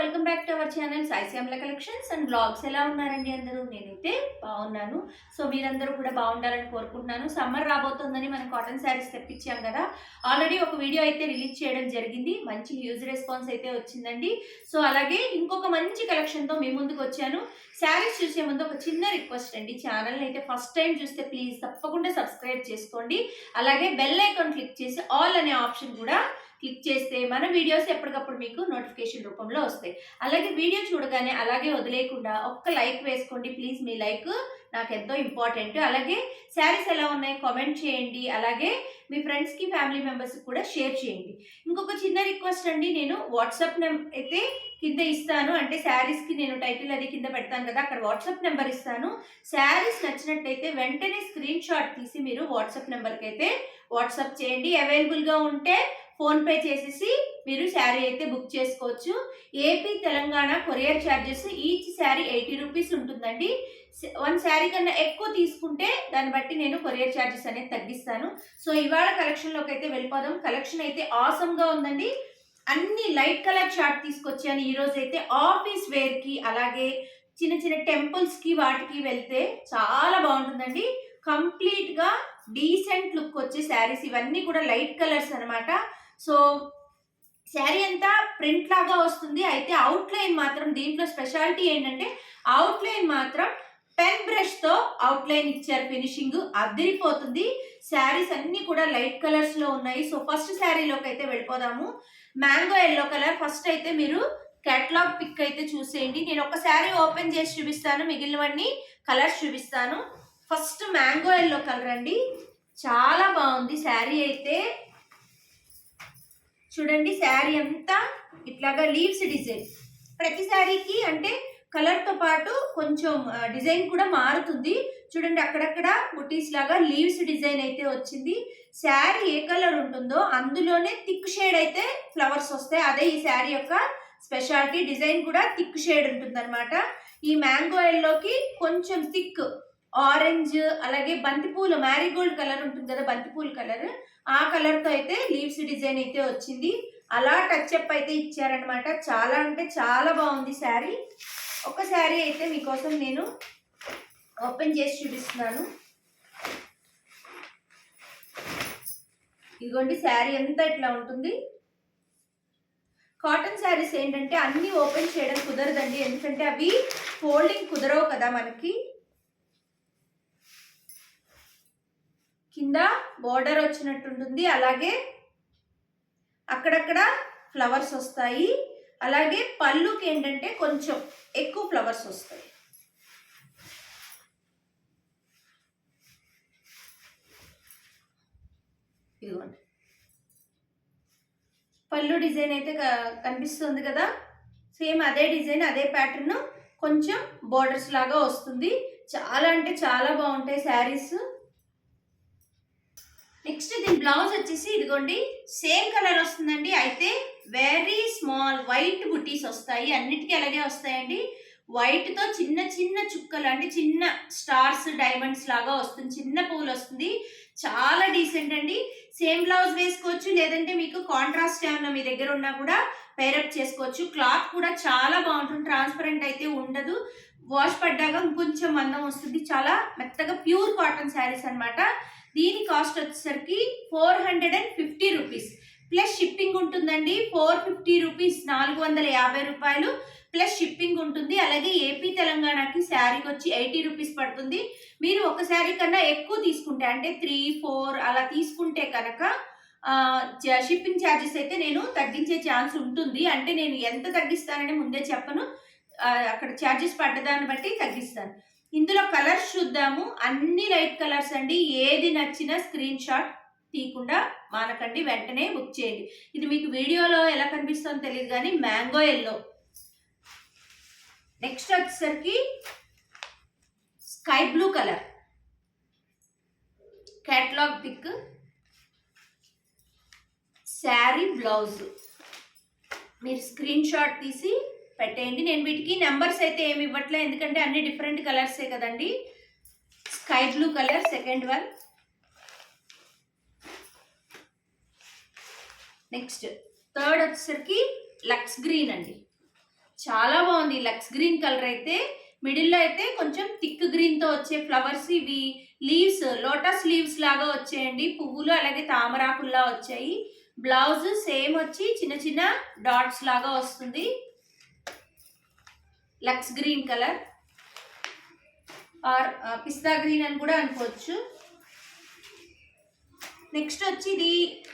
Welcome back to our channel Saishyamala collections and blogs ఎలా ఉన్నారండి అందరూ? నేనైతే బాగున్నాను. సో మీరందరూ కూడా బాగుండాలని కోరుకుంటున్నాను. సమ్మర్ రాబోతుందని మనం కాటన్ శారీస్ తెప్పించాం కదా. ఆల్రెడీ ఒక వీడియో అయితే రిలీజ్ చేయడం జరిగింది. మంచి హ్యూజ్ రెస్పాన్స్ అయితే వచ్చిందండి. సో అలాగే ఇంకొక మంచి కలెక్షన్తో మీ ముందుకు వచ్చాను. శారీస్ చూసే ముందు ఒక చిన్న రిక్వెస్ట్ అండి. ఛానల్ని అయితే ఫస్ట్ టైం చూస్తే ప్లీజ్ తప్పకుండా సబ్స్క్రైబ్ చేసుకోండి. అలాగే బెల్ ఐకాన్ క్లిక్ చేసి ఆల్ అనే ఆప్షన్ కూడా క్లిక్ చేస్తే మన వీడియోస్ ఎప్పటికప్పుడు మీకు నోటిఫికేషన్ రూపంలో వస్తాయి. అలాగే వీడియో చూడగానే అలాగే వదిలేయకుండా ఒక్క లైక్ వేసుకోండి. ప్లీజ్ మీ లైక్ నాకు ఎంతో ఇంపార్టెంట్. అలాగే శారీస్ ఎలా ఉన్నాయి కామెంట్ చేయండి. అలాగే మీ ఫ్రెండ్స్కి ఫ్యామిలీ మెంబర్స్కి కూడా షేర్ చేయండి. ఇంకొక చిన్న రిక్వెస్ట్ అండి. నేను వాట్సాప్ నెంబర్ అయితే కింద ఇస్తాను. అంటే శారీస్కి నేను టైటిల్ అది కింద పెడతాను కదా అక్కడ వాట్సాప్ నెంబర్ ఇస్తాను. శారీస్ నచ్చినట్టయితే వెంటనే స్క్రీన్ షాట్ తీసి మీరు వాట్సాప్ నెంబర్కి అయితే వాట్సాప్ చేయండి. అవైలబుల్గా ఉంటే ఫోన్పే చేసేసి మీరు శారీ అయితే బుక్ చేసుకోవచ్చు. AP Telangana courier charges each sari eighty rupees ఉంటుందండి. వన్ శారీ కన్నా ఎక్కువ తీసుకుంటే దాన్ని బట్టి నేను కొరియర్ ఛార్జెస్ అనేది తగ్గిస్తాను. సో ఇవాళ కలెక్షన్లోకి అయితే వెళ్ళిపోదాం. కలెక్షన్ అయితే ఆసమ్గా ఉందండి. అన్ని లైట్ కలర్ షార్ట్ తీసుకొచ్చాను. ఈరోజు అయితే ఆఫీస్ వేర్కి అలాగే చిన్న చిన్న టెంపుల్స్కి వాటికి వెళ్తే చాలా బాగుంటుందండి. కంప్లీట్గా డీసెంట్ లుక్ వచ్చే శారీస్ ఇవన్నీ కూడా లైట్ కలర్స్ అనమాట సో శారీ అంతా ప్రింట్ లాగా వస్తుంది. అయితే అవుట్లైన్ మాత్రం దీంట్లో స్పెషాలిటీ ఏంటంటే అవుట్లైన్ మాత్రం పెన్ బ్రష్తో అవుట్లైన్ ఇచ్చారు ఫినిషింగ్ అదిరిపోతుంది. శారీస్ అన్నీ కూడా లైట్ కలర్స్లో ఉన్నాయి. సో ఫస్ట్ శారీలోకి అయితే వెళ్ళిపోదాము. మ్యాంగో ఎల్లో కలర్ ఫస్ట్ అయితే మీరు కేటలాగ్ పిక్ అయితే చూసేయండి. నేను ఒక శారీ ఓపెన్ చేసి చూపిస్తాను. మిగిలినవన్నీ కలర్స్ చూపిస్తాను. ఫస్ట్ మ్యాంగో ఎల్లో కలర్ అండి. చాలా బాగుంది. శారీ అయితే చూడండి శారీ అంతా ఇట్లాగా లీవ్స్ డిజైన్ ప్రతి శారీకి అంటే కలర్తో పాటు కొంచెం డిజైన్ కూడా మారుతుంది. చూడండి అక్కడక్కడ బుటీస్ లాగా లీవ్స్ డిజైన్ అయితే వచ్చింది. శారీ ఏ కలర్ ఉంటుందో అందులోనే థిక్ షేడ్ అయితే ఫ్లవర్స్ వస్తాయి. అదే ఈ శారీ యొక్క స్పెషాలిటీ డిజైన్ కూడా థిక్ షేడ్ ఉంటుందన్నమాట. ఈ మ్యాంగో ఎల్లోకి కొంచెం థిక్ ఆరెంజ్ అలాగే బంతిపూలు మ్యారీగోల్డ్ కలర్ ఉంటుంది కదా బంతిపూలు కలర్. ఆ కలర్తో అయితే లీవ్స్ డిజైన్ అయితే వచ్చింది. అలా టచ్ అప్ అయితే ఇచ్చారనమాట చాలా అంటే చాలా బాగుంది శారీ. ఒక శారీ అయితే మీకోసం నేను ఓపెన్ చేసి చూపిస్తున్నాను. ఇదిగోండి శారీ ఎంత ఇట్లా ఉంటుంది. కాటన్ శారీస్ ఏంటంటే అన్నీ ఓపెన్ చేయడం కుదరదండి. ఎందుకంటే అవి ఫోల్డింగ్ కుదరవు కదా మనకి. కింద బోర్డర్ వచ్చినట్టు ఉంటుంది అలాగే అక్కడక్కడ ఫ్లవర్స్ వస్తాయి. అలాగే పళ్ళుకి ఏంటంటే కొంచెం ఎక్కువ ఫ్లవర్స్ వస్తాయి. ఇదిగోండి. పళ్ళు డిజైన్ అయితే కనిపిస్తుంది కదా? సేమ్ అదే డిజైన్ అదే ప్యాటర్న్ కొంచెం బోర్డర్స్ లాగా వస్తుంది. చాలా అంటే చాలా బాగుంటాయి శారీస్. నెక్స్ట్ దీని బ్లౌజ్ వచ్చేసి ఇదిగోండి సేమ్ కలర్ వస్తుందండి. అయితే వెరీ స్మాల్ వైట్ బుటీస్ వస్తాయి. అన్నిటికీ అలాగే వస్తాయండి. వైట్తో చిన్న చిన్న చుక్కలు అంటే చిన్న స్టార్స్ డైమండ్స్ లాగా వస్తుంది. చిన్న పూలు వస్తుంది. చాలా డీసెంట్ అండి. సేమ్ బ్లౌజ్ వేసుకోవచ్చు. లేదంటే మీకు కాంట్రాస్ట్ ఏమన్నా మీ దగ్గర ఉన్నా కూడా పేరప్ చేసుకోవచ్చు. క్లాత్ కూడా చాలా బాగుంటుంది. ట్రాన్స్పరెంట్ అయితే ఉండదు. వాష్ పడ్డాక ఇంకొంచెం మందం వస్తుంది. చాలా మెత్తగా ప్యూర్ కాటన్ శారీస్ అనమాట దీని కాస్ట్ వచ్చేసరికి four hundred and fifty rupees plus shipping ఉంటుందండి ఫోర్ ఫిఫ్టీ రూపీస్ నాలుగు వందల యాభై రూపాయలు. ప్లస్ షిప్పింగ్ ఉంటుంది అలాగే ఏపీ తెలంగాణకి శారీకి వచ్చి ఎయిటీ రూపీస్ పడుతుంది. మీరు ఒక శారీ కన్నా ఎక్కువ తీసుకుంటే అంటే త్రీ ఫోర్ అలా తీసుకుంటే కనుక షిప్పింగ్ ఛార్జెస్ అయితే నేను తగ్గించే ఛాన్స్ ఉంటుంది. అంటే నేను ఎంత తగ్గిస్తానని ముందే చెప్పను. అక్కడ ఛార్జెస్ పడ్డదాన్ని బట్టి తగ్గిస్తాను. ఇందులో కలర్స్ చూద్దాము. అన్ని లైట్ కలర్స్ అండి. ఏది నచ్చినా స్క్రీన్ షాట్ తీయకుండా మానకండి. వెంటనే బుక్ చేయండి. ఇది మీకు వీడియోలో ఎలా కనిపిస్తుందో తెలియదు కానీ మ్యాంగో ఎల్లో. నెక్స్ట్ వచ్చేసరికి sky blue colour. Catalogue pic. Sari blouse. మీరు స్క్రీన్ షాట్ తీసి పెట్టేయండి. నేను వీటికి నెంబర్స్ అయితే ఏమి ఇవ్వట్లే. ఎందుకంటే అన్ని డిఫరెంట్ కలర్సే కదండి. Sky blue colour second one. Next third వచ్చేసరికి లక్స్ గ్రీన్ అండి. చాలా బాగుంది. లక్స్ గ్రీన్ కలర్ అయితే మిడిల్లో అయితే కొంచెం థిక్ గ్రీన్తో వచ్చే ఫ్లవర్స్ ఇవి లీవ్స్ లోటస్ లీవ్స్ లాగా వచ్చాయండి. పువ్వులు అలాగే తామరాకుల్లా వచ్చాయి. బ్లౌజ్ సేమ్ వచ్చి చిన్న చిన్న డాట్స్ లాగా వస్తుంది. Lux green colour. Or pista green అని కూడా అనుకోవచ్చు. నెక్స్ట్ వచ్చి ఇది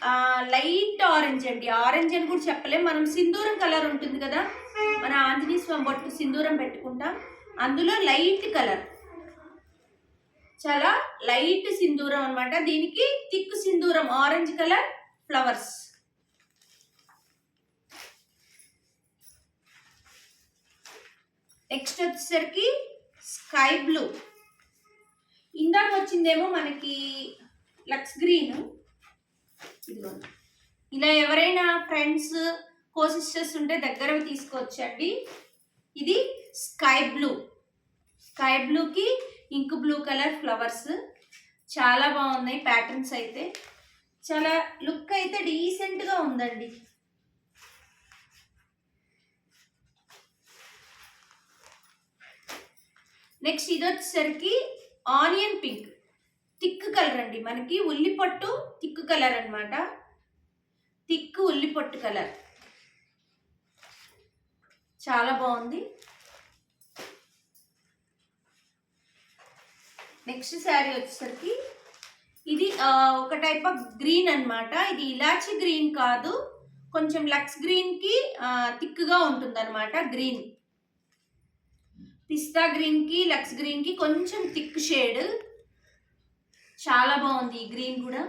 లైట్ ఆరెంజ్ అండి. ఆరెంజ్ అని కూడా చెప్పలేం. మనం సింధూరం కలర్ ఉంటుంది కదా? మన ఆంజనేయ స్వామి బొట్టు సింధూరం పెట్టుకుంటాం. అందులో లైట్ కలర్. చాలా లైట్ సింధూరం అనమాట దీనికి థిక్ సింధూరం ఆరెంజ్ కలర్ ఫ్లవర్స్. నెక్స్ట్ వచ్చేసరికి స్కై బ్లూ ఇందాక వచ్చిందేమో మనకి లక్స్ గ్రీన్ ఇదిగోండి. ఇలా ఎవరైనా ఫ్రెండ్స్ కోసిస్టర్స్ ఉంటే దగ్గరవి తీసుకొచ్చండి. ఇది స్కై బ్లూ స్కై బ్లూకి ఇంక్ బ్లూ కలర్ ఫ్లవర్స్ చాలా బాగున్నాయి ప్యాటర్న్స్ అయితే. చాలా లుక్ అయితే డీసెంట్గా ఉందండి. నెక్స్ట్ ఇది వచ్చేసరికి ఆనియన్ పింక్. థిక్ కలర్ అండి. మనకి ఉల్లిపొట్టు థిక్ కలర్ అనమాట థిక్ ఉల్లిపొట్టు కలర్. చాలా బాగుంది. నెక్స్ట్ శారీ వచ్చేసరికి ఇది ఒక టైప్ ఆఫ్ గ్రీన్ అన్నమాట. ఇది ఇలాచి గ్రీన్ కాదు. కొంచెం లక్స్ గ్రీన్కి థిక్గా ఉంటుంది అనమాట గ్రీన్. పిస్తా గ్రీన్కి లక్స్ గ్రీన్కి కొంచెం థిక్ షేడ్. చాలా బాగుంది ఈ గ్రీన్ కూడా.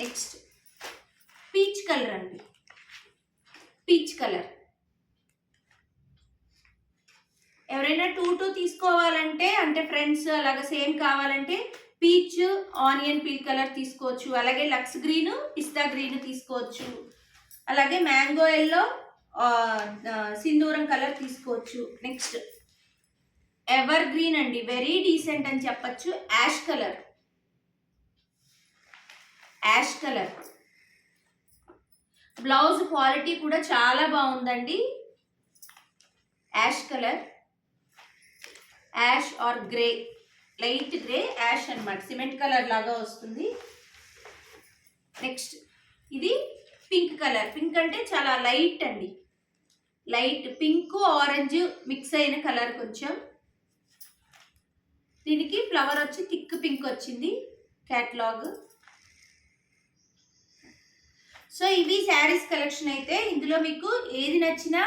నెక్స్ట్ పీచ్ కలర్ అండి. పీచ్ కలర్ ఎవరైనా టూ టూ తీసుకోవాలంటే అంటే ఫ్రెండ్స్ అలాగ సేమ్ కావాలంటే పీచ్ ఆనియన్ పీల్ కలర్ తీసుకోవచ్చు. అలాగే లక్స్ గ్రీన్ పిస్తా గ్రీన్ తీసుకోవచ్చు. అలాగే మ్యాంగో ఎల్లో సింధూరం కలర్ తీసుకోవచ్చు. నెక్స్ట్ ఎవర్ గ్రీన్ అండి. వెరీ డీసెంట్ అని చెప్పచ్చు. Ash colour ash colour blouse quality కూడా చాలా బాగుందండి. Ash colour ash or grey light grey ash అన్నమాట. సిమెంట్ కలర్ లాగా వస్తుంది. నెక్స్ట్ ఇది పింక్ కలర్. పింక్ అంటే చాలా లైట్ అండి. లైట్ పింక్ ఆరెంజ్ మిక్స్ అయిన కలర్ కొంచెం. దీనికి ఫ్లవర్ వచ్చి థిక్ పింక్ వచ్చింది క్యాట్లాగ్. సో ఇవి శారీస్ కలెక్షన్ అయితే ఇందులో మీకు ఏది నచ్చినా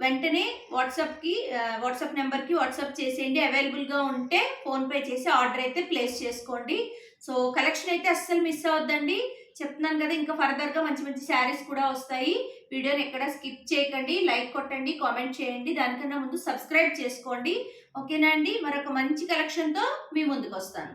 వెంటనే వాట్సాప్కి వాట్సాప్ నెంబర్కి వాట్సాప్ చేసేయండి. అవైలబుల్గా ఉంటే ఫోన్పే చేసి ఆర్డర్ అయితే ప్లేస్ చేసుకోండి. సో కలెక్షన్ అయితే అస్సలు మిస్ అవ్వద్దండి. చెప్తున్నాను కదా ఇంకా ఫర్దర్గా మంచి మంచి శారీస్ కూడా వస్తాయి. వీడియోని ఎక్కడ స్కిప్ చేయకండి. లైక్ కొట్టండి కామెంట్ చేయండి. దానికన్నా ముందు సబ్స్క్రైబ్ చేసుకోండి. ఓకేనా అండి మరొక మంచి కలెక్షన్తో మీ ముందుకు వస్తాను.